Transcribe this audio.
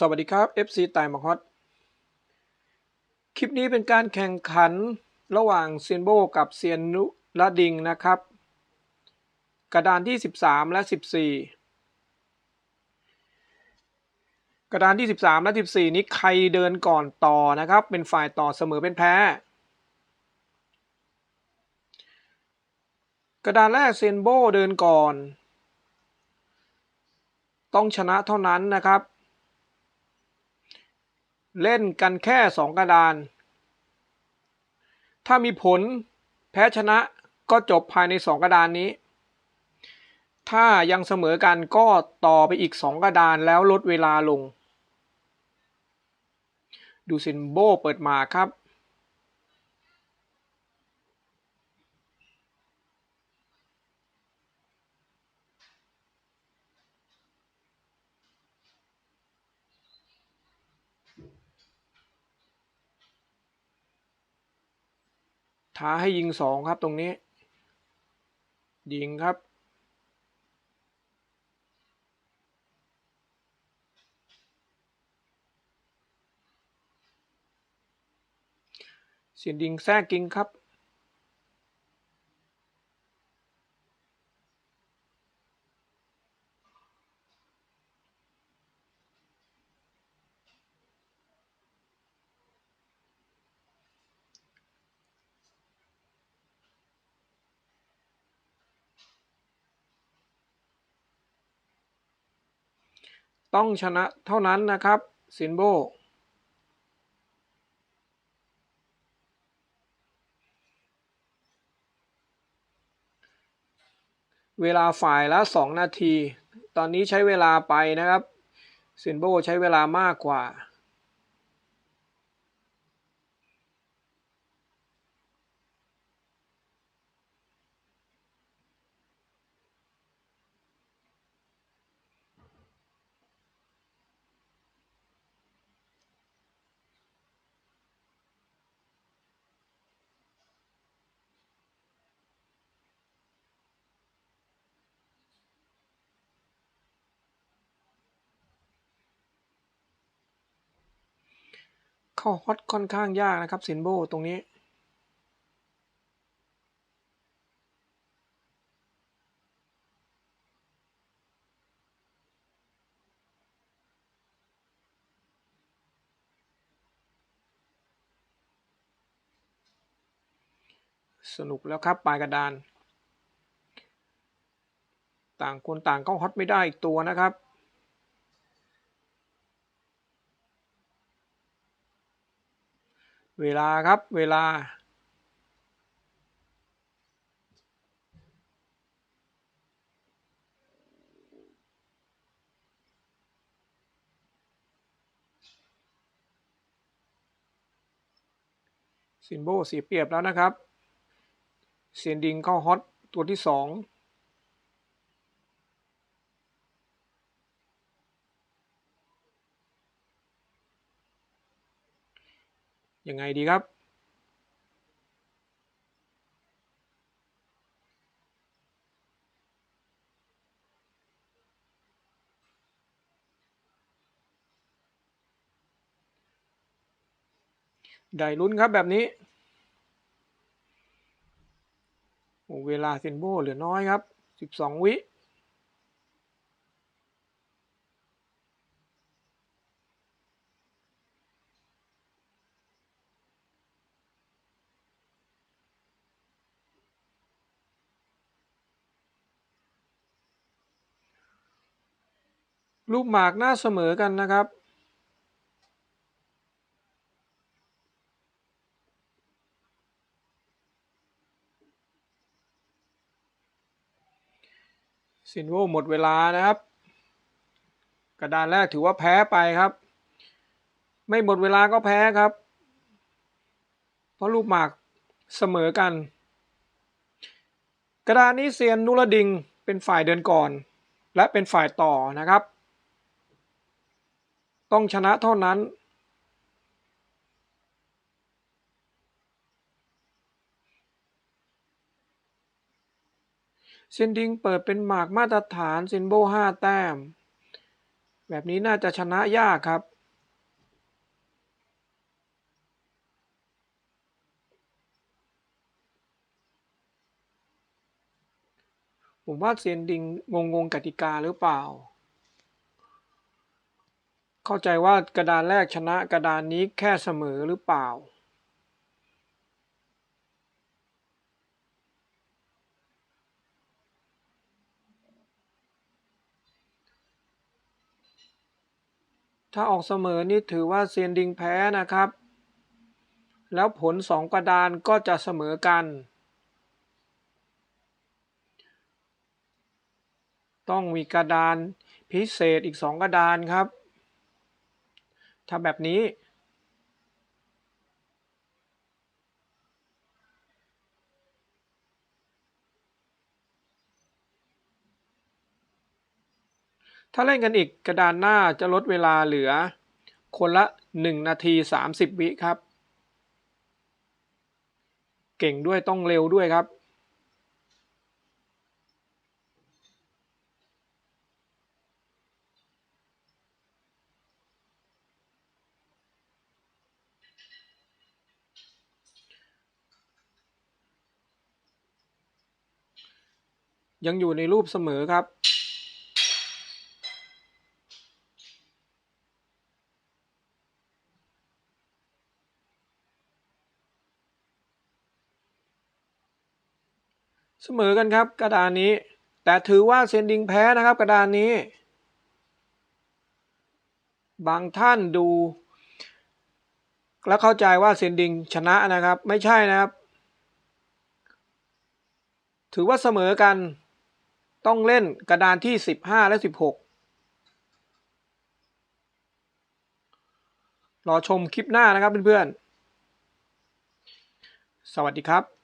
สวัสดีครับ FC ตายมาฮอต คลิปนี้เป็นการแข่งขันระหว่างเซียนโบกับเซียนนุละดิงนะครับ กระดานที่ 13 และ 14 กระดานที่ 13 และ 14 นี้ใครเดินก่อนต่อนะครับ เป็นฝ่ายต่อเสมอเป็นแพ้ กระดานแรกเซียนโบเดินก่อน ต้องชนะเท่านั้นนะครับ เล่นกันแค่ 2 กระดาน ถ้ามีผลแพ้ชนะก็จบภายใน 2 กระดานนี้ ถ้ายังเสมอกันก็ต่อไปอีก 2 กระดานแล้วลดเวลาลง ดูซินโบเปิดมาครับ ท้าให้ยิงสองครับตรงนี้ ยิงครับ เสียงดิงแทรกกิงครับ ต้องชนะเท่านั้นนะครับซินโบเวลาฝ่ายละ 2 นาที ตอนนี้ใช้เวลาไปนะครับซินโบใช้เวลามากกว่า เข้าฮอตค่อนข้างยากนะครับซินโบตรงนี้ สนุกแล้วครับปลายกระดาน ต่างคนต่างเข้าฮอตไม่ได้อีกตัวนะครับ เวลาครับเวลา ซินโบเสียเปรียบแล้วนะครับ เซียนดิงเข้าฮอตตัวที่สอง ยังไงดีครับ ได้ลุ้นครับแบบนี้โอ้เวลาเซนโบเหลือน้อยครับ 12 วิ ลูกหมากน่าเสมอกันนะครับ ซินโวหมดเวลานะครับ กระดานแรกถือว่าแพ้ไปครับ ไม่หมดเวลาก็แพ้ครับ เพราะลูกหมากเสมอกัน กระดานนี้เซียนนุรดิงเป็นฝ่ายเดินก่อน และเป็นฝ่ายต่อนะครับ ต้องชนะเท่านั้นเซนดิงเปิดเป็นหมากมาตรฐานเซนโบห้าแต้ม แบบนี้น่าจะชนะยากครับ ผมว่าเซนดิงงงงกติกาหรือเปล่า เข้าใจว่ากระดานแรกชนะกระดานนี้แค่เสมอหรือเปล่า ถ้าออกเสมอนี่ถือว่าเซียนดิงแพ้นะครับ แล้วผลสองกระดานก็จะเสมอกันต้องมีกระดานพิเศษอีกสองกระดานครับ ถ้าแบบนี้ถ้าเล่นกันอีกกระดานหน้าจะลดเวลาเหลือ คนละ 1 นาที 30 วิครับ เก่งด้วยต้องเร็วด้วยครับ ยังอยู่ในรูปเสมอครับ เสมอกันครับกระดานนี้ แต่ถือว่าเซนดิงแพ้นะครับกระดานนี้ บางท่านดู แล้วเข้าใจว่าเซนดิงชนะนะครับ ไม่ใช่นะครับ ถือว่าเสมอกัน ต้องเล่นกระดานที่ 15 และ 16 รอชมคลิปหน้านะครับเพื่อนๆ สวัสดีครับ